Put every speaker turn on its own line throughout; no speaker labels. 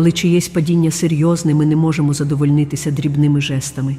Коли чиєсь падіння серйозне, ми не можемо задовольнитися дрібними жестами.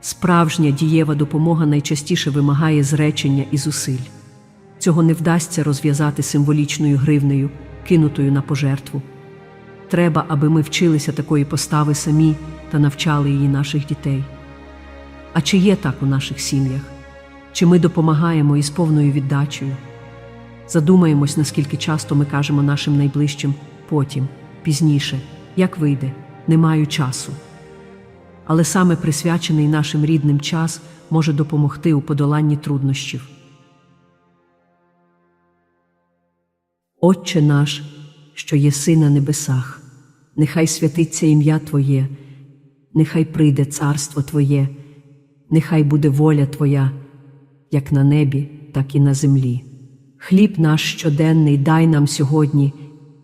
Справжня дієва допомога найчастіше вимагає зречення і зусиль. Цього не вдасться розв'язати символічною гривнею, кинутою на пожертву. Треба, аби ми вчилися такої постави самі та навчали її наших дітей. А чи є так у наших сім'ях? Чи ми допомагаємо із повною віддачею? Задумаємось, наскільки часто ми кажемо нашим найближчим потім, пізніше, як вийде, не маю часу. Але саме присвячений нашим рідним час може допомогти у подоланні труднощів. Отче наш, що єси на небесах, нехай святиться ім'я Твоє, нехай прийде царство Твоє, нехай буде воля Твоя, як на небі, так і на землі. Хліб наш щоденний дай нам сьогодні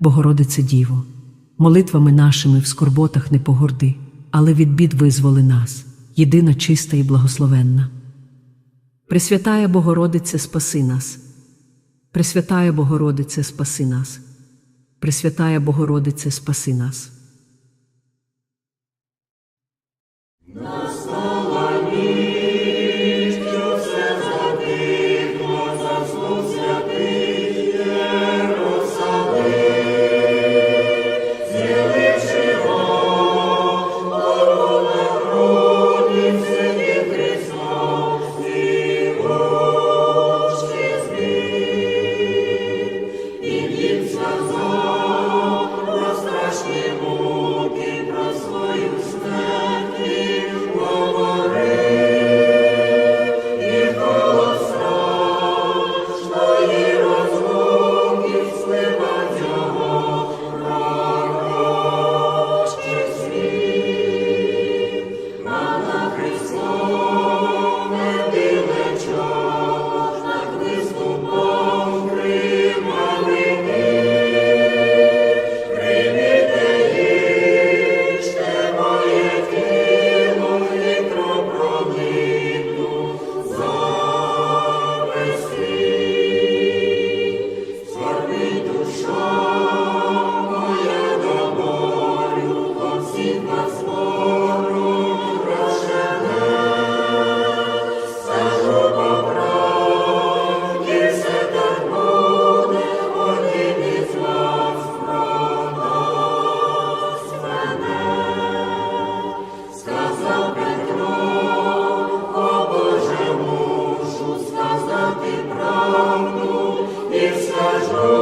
Богородице Діво, молитвами нашими в скорботах не погорди, але від бід визволи нас, єдина чиста і благословенна. Пресвятая Богородице, спаси нас. Пресвятая Богородице, спаси нас. Пресвятая Богородице, спаси нас.
Після as rose.